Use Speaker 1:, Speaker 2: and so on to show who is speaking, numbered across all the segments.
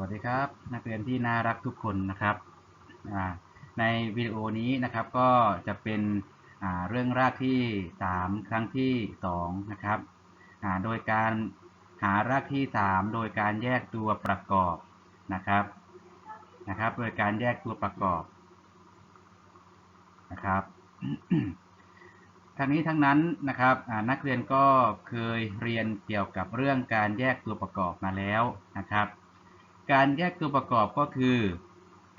Speaker 1: วัสดีครับ นักเรียนที่น่ารักทุกคนนะครับในวิดีโอนี้นะครับก็จะเป็นเรื่องรากที่ 3 ครั้งที่2นะครับโดยการหารากที่ 3 โดยการแยกตัวประกอบนะครับนะครับ โดยการแยกตัวประกอบนะครับทั้งนี้ทั้งนั้นนะครับนักเรียนก็เคยเรียนเกี่ยวกับเรื่องการแยกตัวประกอบมาแล้วนะครับ การแยกตัวประกอบก็คือ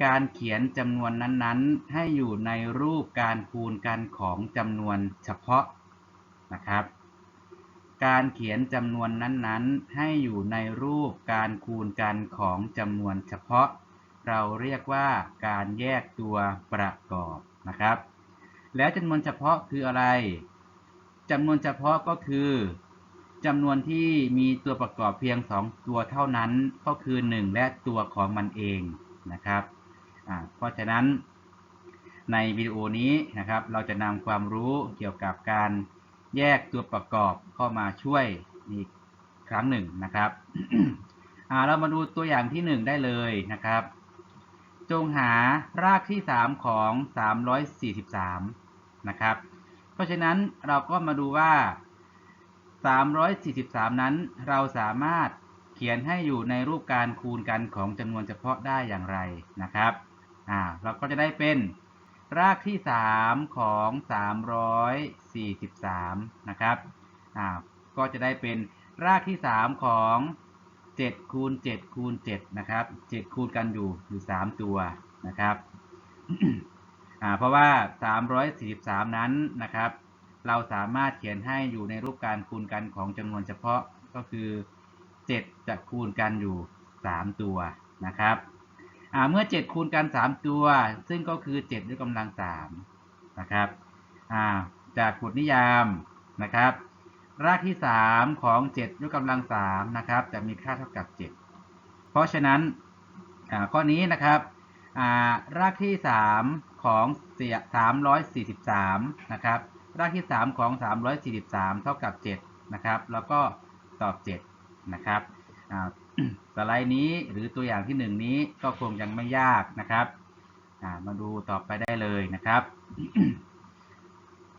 Speaker 1: การเขียนจำนวนนั้นๆ ให้อยู่ในรูปการคูณกันของจำนวนเฉพาะนะครับ การเขียนจำนวนนั้นๆ ให้อยู่ในรูปการคูณกันของจำนวนเฉพาะ เราเรียกว่าการแยกตัวประกอบนะครับ แล้วจำนวนเฉพาะคืออะไรจำนวนเฉพาะก็คือ จำนวนที่มีตัวประกอบเพียง 2 ตัวเท่านั้นก็คือ 1 และตัวของมันเองนะครับ เพราะฉะนั้นในวิดีโอนี้นะครับ เราจะนำความรู้เกี่ยวกับการแยกตัวประกอบเข้ามาช่วยอีกครั้งหนึ่งนะครับเรามาดูตัวอย่างที่ 1 ได้เลยนะครับ จงหารากที่ 3 ของ 343 นะครับ เพราะฉะนั้นเราก็มาดูว่า 343 นั้น เราสามารถเขียนให้อยู่ในรูปการคูณกันของจำนวนเฉพาะได้อย่างไรนะครับอ่าเราก็จะได้เป็นรากที่ 3 ของ 343 นะครับอ่าก็จะได้เป็นรากที่ 3 ของ7คูณ7คูณ7นะครับ7คูณกันอยู่อยู่ 3 ตัวนะครับเพราะว่า 343 นั้นนะครับ เราสามารถเขียนให้อยู่ในรูปการคูณกันของจำนวนเฉพาะก็คือ 7 จะคูณกันอยู่ 3 ตัวนะครับเมื่อ 7 คูณกัน 3 ตัว ซึ่งก็คือ 7 ด้วยกำลัง 3 นะครับาจากบทนิยามนะครับ รากที่ 3 ของ7ยกกำลัง 3 นะครับ จะมีค่าเท่ากับ 7 เพราะฉะนั้นข้อนี้นะครับารากที่ 3 ของ343 นะครับ รากที่ 3 ของ 343 เท่ากับ 7 นะครับ แล้วก็ตอบ 7 นะครับอ่าสไลด์นี้หรือตัวอย่างที่ 1 นี้ก็คงยังไม่ยากนะครับอ่ามาดูต่อไปได้เลยนะครับ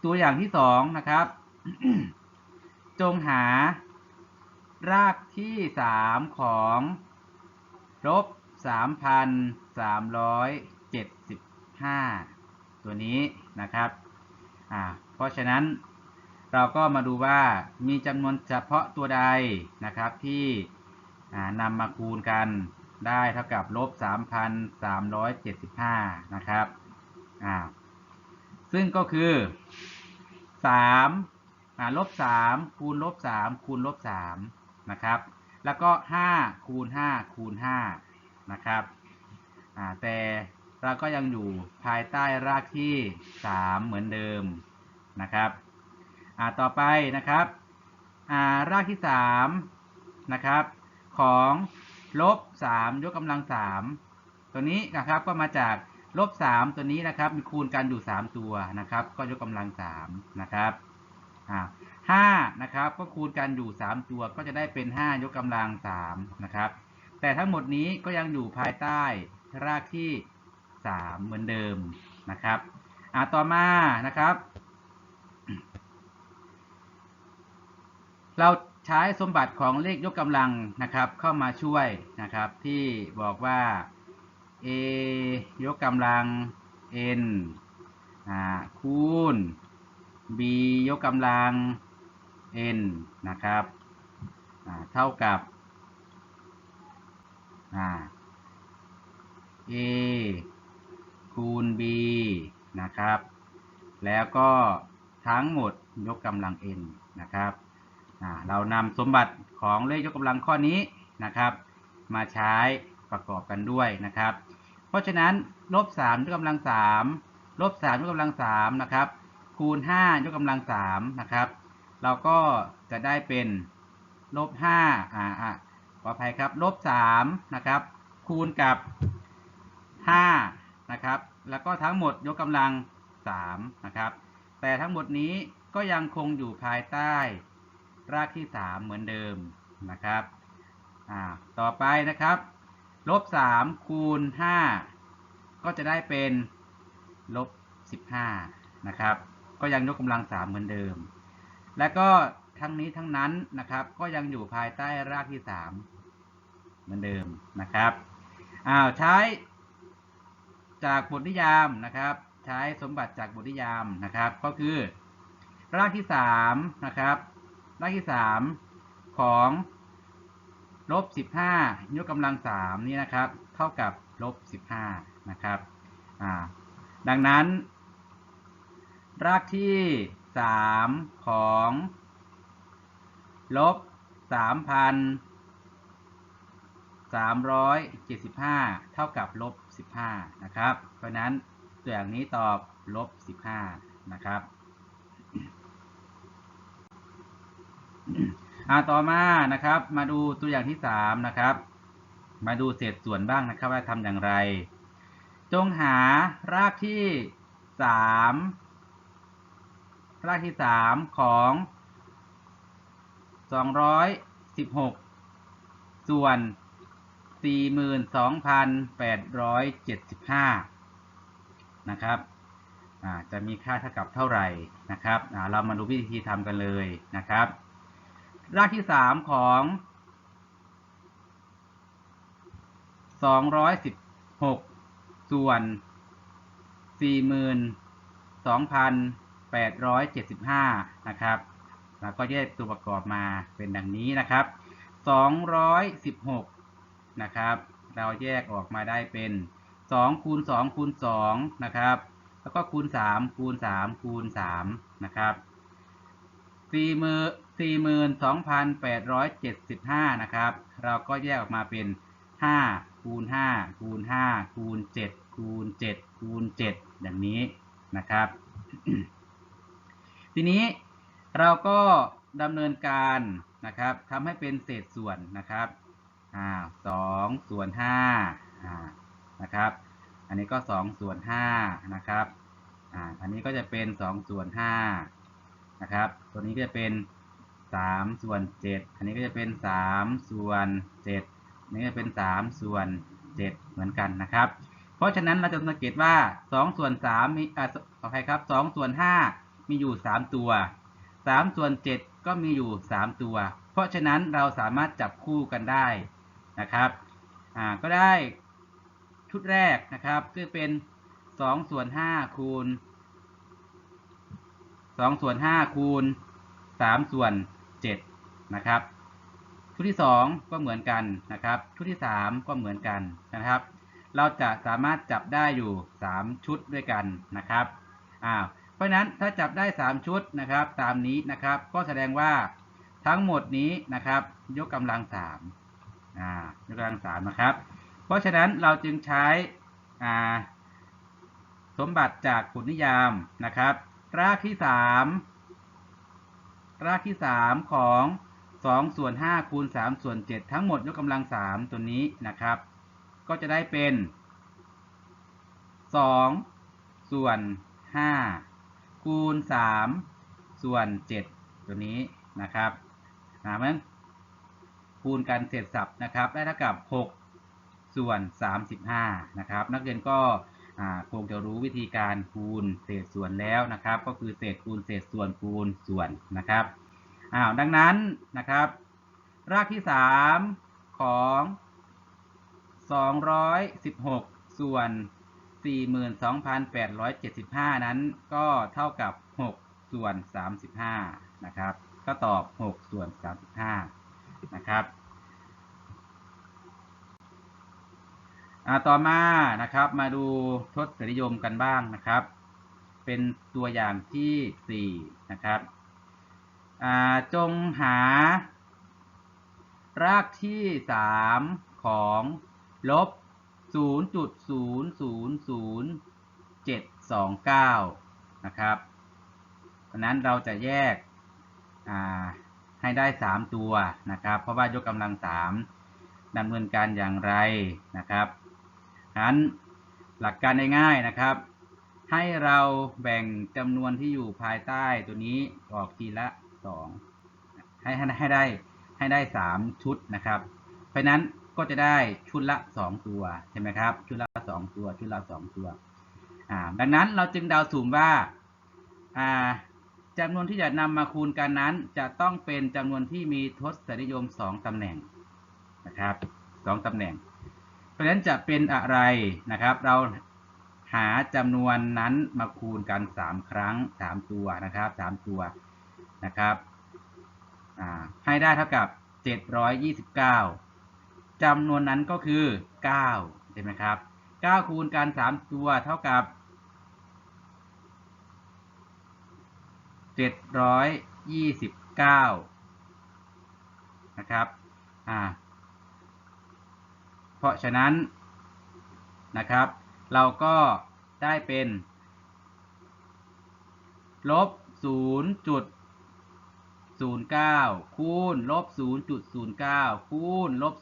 Speaker 1: ตัวอย่างที่ 2 นะครับ จงหารากที่ 3 ของลบ3,375 ตัวนี้นะครับ อ่าเพราะฉะนั้นเราก็มาดูว่ามีจำนวนเฉพาะตัวใดนะครับที่นำมาคูณกันได้เท่ากับลบ 3,375 นะครับอ่าซึ่งก็คือ3อ่าลบ 3 คูณลบ 3 คูณลบ 3 นะครับ แล้วก็ 5 คูณ 5 คูณ 5 นะครับอ่าแต่ เราก็ยังอยู่ภายใต้รากที่ 3 เหมือนเดิมนะครับต่อไปนะครับารากที่3นะครับของลบ3ยกกำลัง 3 ตัวนี้นะครับก็มาจากลบ3ตัวนี้นะครับมีคูณกันอยู่ 3 ตัวนะครับ ก็ยกกำลัง3นะครับห้านะครับก็คูณกันอยู่ 3 ตัวก็จะได้เป็น 5 ยกกำลัง3นะครับแต่ทั้งหมดนี้ก็ยังอยู่ภายใต้รากที่ 3 เหมือนเดิมนะครับอ่าต่อมานะครับ เราใช้สมบัติของเลขยกกำลังนะครับ เข้ามาช่วยนะครับที่บอกว่า a ยกกำลัง n อ่าคูณ b ยกกำลัง n นะครับเท่ากับอ่า a คูณ b นะครับ แล้วก็ทั้งหมดยกกำลัง n นะครับ เรานำสมบัติของเลขยกกำลังข้อนี้นะครับ มาใช้ประกอบกันด้วยนะครับ เพราะฉะนั้นลบ3ยกกำลัง3ลบ3ยกกำลัง3นะครับคูณ 5 ยกกำลัง3นะครับ เราก็จะได้เป็นลบ5อ่าอ่าขออภัยครับลบ3นะครับ คูณกับ 5 นะครับ แล้วก็ทั้งหมดยกกำลัง3นะครับ แต่ทั้งหมดนี้ก็ยังคงอยู่ภายใต้รากที่ 3 เหมือนเดิมนะครับ ต่อไปนะครับลบสามคูณห้าก็จะได้เป็นลบสิบห้านะครับ ก็ยังยกกำลังสามเหมือนเดิม และก็ทั้งนี้ทั้งนั้นนะครับ ก็ยังอยู่ภายใต้รากที่สามเหมือนเดิมนะครับ อ้าวใช้ จากบทนิยามนะครับ ใช้สมบัติจากบทนิยามนะครับ ก็คือ รากที่สามนะครับรากที่สามของลบสิบห้ายกกำลังสามนี่นะครับ เท่ากับลบสิบห้านะครับดังนั้น รากที่สามของลบสามพันสามร้อยเจ็ดสิบห้าเท่ากับลบสิบห้านะครับ เพราะนั้นตัวอย่างนี้ตอบลบสิบห้านะครับอาต่อมานะครับ มาดูตัวอย่างที่สามนะครับ มาดูเศษส่วนบ้างนะครับ ว่าทำอย่างไร จงหารากที่สามรากที่สามของสองร้อยสิบหกส่วน 42,875 นะครับจะมีค่าเท่ากับเท่าไหร่นะครับเรามาดูวิธีทำกันเลยนะครับ รากที่ 3 ของ 216 ส่วน 42,875 นะครับแล้วก็แยกตัวประกอบมาเป็นดังนี้นะครับ 216 นะครับ เราแยกออกมาได้เป็นสองคูณสองคูณสองนะครับ แล้วก็คูณสามคูณสามคูณสามนะครับสี่หมื่นสี่หมื่นสองพันแปดร้อยเจ็ดสิบห้านะครับ เราก็แยกออกมาเป็นห้าคูณห้าคูณห้าคูณเจ็ดคูณเจ็ดคูณเจ็ดอย่างนี้นะครับ ทีนี้เราก็ดำเนินการนะครับทำให้เป็นเศษส่วนนะครับ อ่าสองส่วนห้าอ่านะครับ อันนี้ก็สองส่วนห้านะครับอ่าอันนี้ก็จะเป็นสองส่วนห้านะครับ ตัวนี้ก็จะเป็น3ส่วน7อันนี้ก็จะเป็น3ส่วน7อันนี้ก็เป็น3ส่วน7เหมือนกันนะครับ เพราะฉะนั้นเราจะสังเกตว่า2ส่วน3มีอ่าขออภัยครับ2ส่วน5มีอยู่3ตัว3ส่วน7ก็มีอยู่3ตัว เพราะฉะนั้นเราสามารถจับคู่กันได้ นะครับอ่าก็ได้ชุดแรกนะครับก็เป็น2ส่วน5คูณสองส่วนห้าคูณสามส่วนเจ็ดนะครับชุดที่สองก็เหมือนกันนะครับชุดที่สามก็เหมือนกันนะครับ เราจะสามารถจับได้อยู่สามชุดด้วยกันนะครับอ้าวเพราะนั้นถ้าจับได้สามชุดนะครับ ตามนี้นะครับ ก็แสดงว่าทั้งหมดนี้นะครับ ยกกำลังสาม ยกกำลังสามนะครับ เพราะฉะนั้นเราจึงใช้สมบัติจากบทนิยามนะครับ รากที่สามรากที่สามของสองส่วนห้าคูณสามส่วนเจ็ดทั้งหมดยกกำลังสามตัวนี้นะครับ ก็จะได้เป็นสองส่วนห้าคูณสามส่วนเจ็ดตัวนี้นะครับนะเพราะฉะนั้น คูณกันเสร็จสับนะครับได้เท่ากับหกส่วนสามสิบห้านะครับ นักเรียนก็คงจะรู้วิธีการคูณเศษส่วนแล้วนะครับ ก็คือเศษคูณเศษส่วนคูณส่วนนะครับอ้าวดังนั้นนะครับ รากที่ 3 ของ 216 ส่วน 42,875 นั้นก็เท่ากับ 6 ส่วน 35 นะครับ ก็ตอบ 6 ส่วน 35 นะครับต่อมานะครับมาดูทศนิยมกันบ้างนะครับ เป็นตัวอย่างที่4นะครับจงหา รากที่ 3 ของลบ 0.000729นะครับเพราะนั้นเราจะแยก ให้ได้ 3 ตัวนะครับ เพราะว่ายกกำลัง3ดำเนินการอย่างไรนะครับฉะนั้นหลักการง่ายๆนะครับ ให้เราแบ่งจำนวนที่อยู่ภายใต้ตัวนี้ออกทีละ 2 ให้ให้ได้ให้ได้ 3 ชุดนะครับ เพราะนั้นก็จะได้ชุดละ 2 ตัวใช่ไหมครับ ชุดละ 2 ตัว ชุดละ 2 ตัว ดังนั้นเราจึงเดาสุ่มว่า จำนวนที่จะนำมาคูณกันนั้น จะต้องเป็นจำนวนที่มีทศนิยม2ตำแหน่งนะครับ2ตำแหน่ง เพราะฉะนั้นจะเป็นอะไรนะครับ เราหาจำนวนนั้นมาคูณกัน 3 ครั้ง 3 ตัวนะครับ 3 ตัวนะครับให้ได้เท่ากับ 729จำนวนนั้นก็คือ 9 ใช่ไหมครับ 9 คูณกัน 3 ตัวเท่ากับ 729นะครับอ่าเพราะฉะนั้นนะครับ เราก็ได้เป็นลบ0.09คูณลบ0.09คูณลบ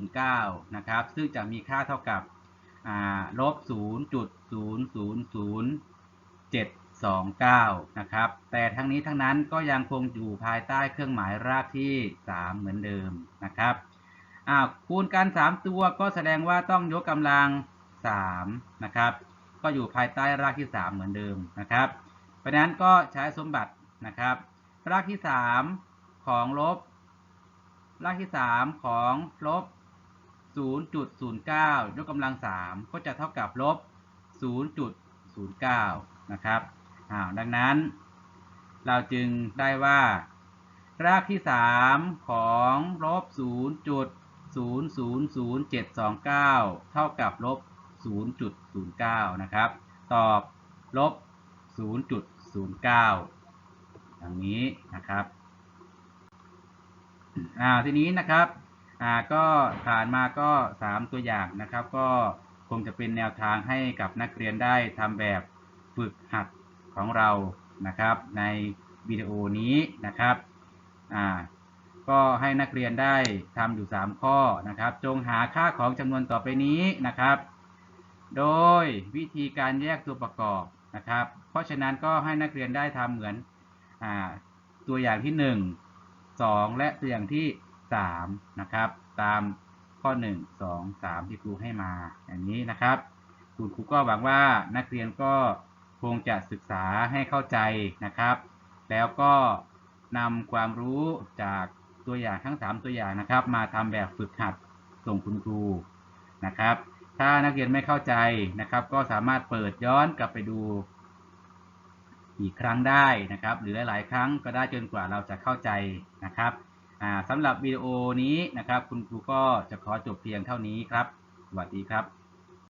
Speaker 1: 0.09นะครับ ซึ่งจะมีค่าเท่ากับอ่าลบ0.00729นะครับ แต่ทั้งนี้ทั้งนั้นก็ยังคงอยู่ภายใต้เครื่องหมายรากที่ 3 เหมือนเดิมนะครับอ้าวคูณกัน 3 ตัวก็แสดงว่าต้องยกกำลัง 3 นะครับ ก็อยู่ภายใต้รากที่ 3 เหมือนเดิมนะครับ เพราะนั้นก็ใช้สมบัตินะครับ รากที่ 3 ของลบ รากที่ 3 ของลบ 0.09 ยกกำลัง 3 ก็จะเท่ากับลบ 0.09 นะครับ อ้าวดังนั้น เราจึงได้ว่า รากที่ 3 ของลบ0.000729 เท่ากับลบ 0.09 นะครับ ตอบลบ 0.09 อย่างนี้นะครับอ่าทีนี้นะครับอ่าก็ผ่านมาก็ 3 ตัวอย่างนะครับ ก็คงจะเป็นแนวทางให้กับนักเรียนได้ทำแบบฝึกหัด ของเรานะครับ ในวิดีโอนี้นะครับอ่าก็ให้นักเรียนได้ทำอยู่ 3 ข้อนะครับ จงหาค่าของจำนวนต่อไปนี้นะครับ โดยวิธีการแยกตัวประกอบนะครับ เพราะฉะนั้นก็ให้นักเรียนได้ทำเหมือนอตัวอย่างที่ 1 2 และตัวอย่างที่ 3 นะครับ ตามข้อ 1 2 3 ที่ครูให้มาอย่างนี้นะครับคุณครูก็หวังว่านักเรียนก็ คงจะศึกษาให้เข้าใจนะครับ แล้วก็นำความรู้จากตัวอย่างทั้ง 3 ตัวอย่างนะครับ มาทำแบบฝึกหัดส่งคุณครูนะครับ ถ้านักเรียนไม่เข้าใจนะครับ ก็สามารถเปิดย้อนกลับไปดู อีกครั้งได้นะครับ หรือหลาย ๆ ครั้งก็ได้จนกว่าเราจะเข้าใจนะครับสำหรับวิดีโอนี้นะครับ คุณครูก็จะขอจบเพียงเท่านี้ครับ สวัสดีครับ